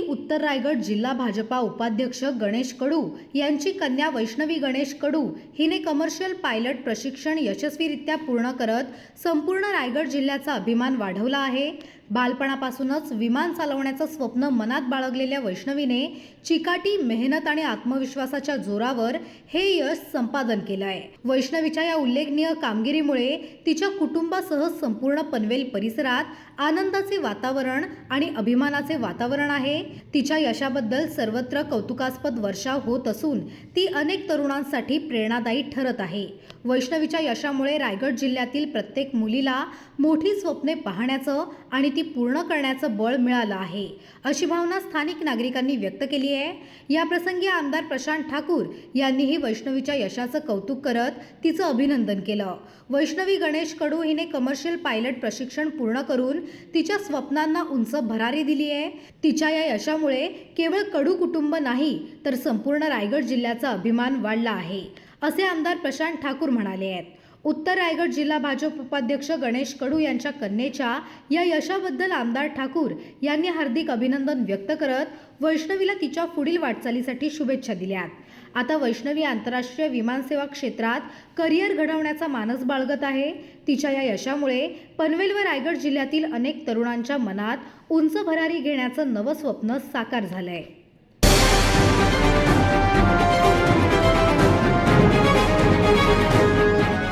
उत्तर रायगड जिल्हा भाजपा उपाध्यक्ष गणेश कडू यांची कन्या वैष्णवी गणेश कडू हिने कमर्शियल पायलट प्रशिक्षण यशस्वीरित्या पूर्ण करत संपूर्ण रायगड जिल्ह्याचा अभिमान वाढवला आहे. बालपणापासूनच विमान चालवण्याचं स्वप्न मनात बाळगलेल्या वैष्णवीने चिकाटी मेहनत आणि आत्मविश्वासाच्या जोरावर हे यश संपादन केलं आहे वैष्णवीच्या या उल्लेखनीय कामगिरीमुळे तिच्या कुटुंबासह संपूर्ण पनवेल परिसरात आनंदाचे वातावरण आणि अभिमानाचे वातावरण आहे. तिच्या यशाबद्दल सर्वत्र कौतुकास्पद वर्षाव होत असून ती अनेक तरुणांसाठी प्रेरणादायी ठरत आहे. वैष्णवीच्या यशामुळे रायगड जिल्ह्यातील प्रत्येक मुलीला मोठी स्वप्ने पाहण्याचं आणि ती पूर्ण करण्याचं बळ मिळालं आहे. अशी भावना स्थानिक नागरिकांनी व्यक्त केली आहे. याप्रसंगी आमदार प्रशांत ठाकूर यांनीही वैष्णवीच्या यशाचं कौतुक करत तिचं अभिनंदन केलं. वैष्णवी गणेश कडू हिने कमर्शियल पायलट प्रशिक्षण पूर्ण करून तिच्या स्वप्नांना उंच भरारी दिली आहे. तिच्या या यशामुळे केवळ कडू कुटुंब नाही तर संपूर्ण रायगड जिल्ह्याचा अभिमान वाढला आहे असे आमदार प्रशांत ठाकूर म्हणाले आहेत. उत्तर रायगड जिल्हा भाजप उपाध्यक्ष गणेश कडू यांच्या कन्येच्या या यशाबद्दल आमदार ठाकूर यांनी हार्दिक अभिनंदन व्यक्त करत वैष्णवीला तिच्या पुढील वाटचालीसाठी शुभेच्छा दिल्या आता वैष्णवी आंतरराष्ट्रीय विमानसेवा क्षेत्रात करिअर घडवण्याचा मानस बाळगत आहे. तिच्या या यशामुळे पनवेल व रायगड जिल्ह्यातील अनेक तरुणांच्या मनात उंच भरारी घेण्याचं नवं स्वप्न साकार झालंय.